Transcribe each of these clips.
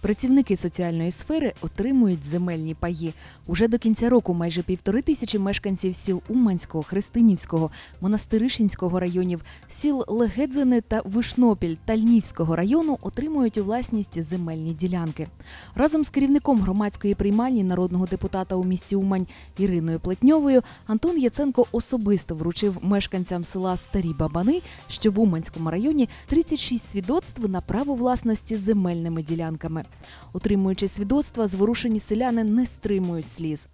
Працівники соціальної сфери отримують земельні паї. Уже до кінця року майже півтори тисячі мешканців сіл Уманського, Христинівського, Монастиришинського районів, сіл Легедзине та Вишнопіль Тальнівського району отримують у власність земельні ділянки. Разом з керівником громадської приймальні народного депутата у місті Умань Іриною Плетньовою Антон Яценко особисто вручив мешканцям села Старі Бабани, що в Уманському районі 36 свідоцтв на право власності земельними ділянками. Отримуючи свідоцтва, зворушені селяни не стримують сліз.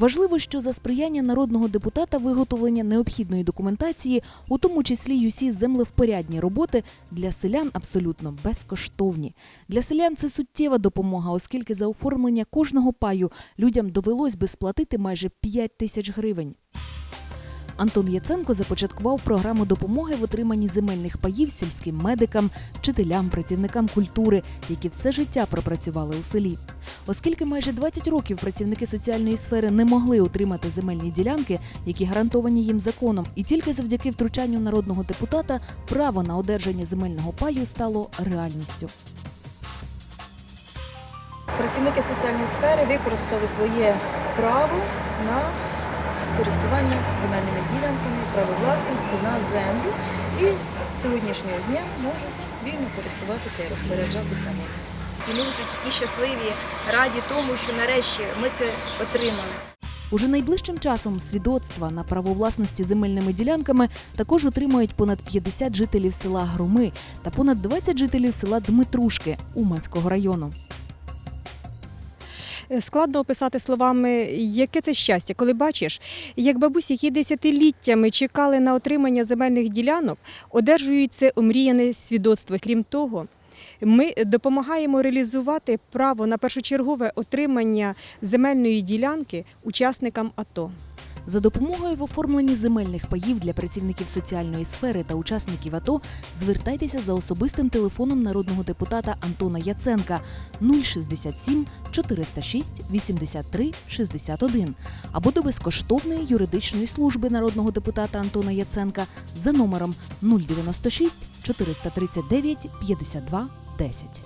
Важливо, що за сприяння народного депутата виготовлення необхідної документації, у тому числі й усі землевпорядні роботи, для селян абсолютно безкоштовні. Для селян це суттєва допомога, оскільки за оформлення кожного паю людям довелось би сплатити майже 5 тисяч гривень. Антон Яценко започаткував програму допомоги в отриманні земельних паїв сільським медикам, вчителям, працівникам культури, які все життя пропрацювали у селі. Оскільки майже 20 років працівники соціальної сфери не могли отримати земельні ділянки, які гарантовані їм законом, і тільки завдяки втручанню народного депутата право на одержання земельного паю стало реальністю. Працівники соціальної сфери використали своє право на користування земельними ділянками, право власності на землю і з сьогоднішнього дня можуть вільно користуватися і розпоряджатися ними. І ми вже такі щасливі, раді тому, що нарешті ми це отримали. Уже найближчим часом свідоцтва на право власності земельними ділянками також отримають понад 50 жителів села Громи та понад 20 жителів села Дмитрушки Уманського району. Складно описати словами, яке це щастя, коли бачиш, як бабусі, які десятиліттями чекали на отримання земельних ділянок, одержують це омріяне свідоцтво. Крім того, ми допомагаємо реалізувати право на першочергове отримання земельної ділянки учасникам АТО. За допомогою в оформленні земельних паїв для працівників соціальної сфери та учасників АТО звертайтеся за особистим телефоном народного депутата Антона Яценка 067 406 83 61 або до безкоштовної юридичної служби народного депутата Антона Яценка за номером 096 439 52 10.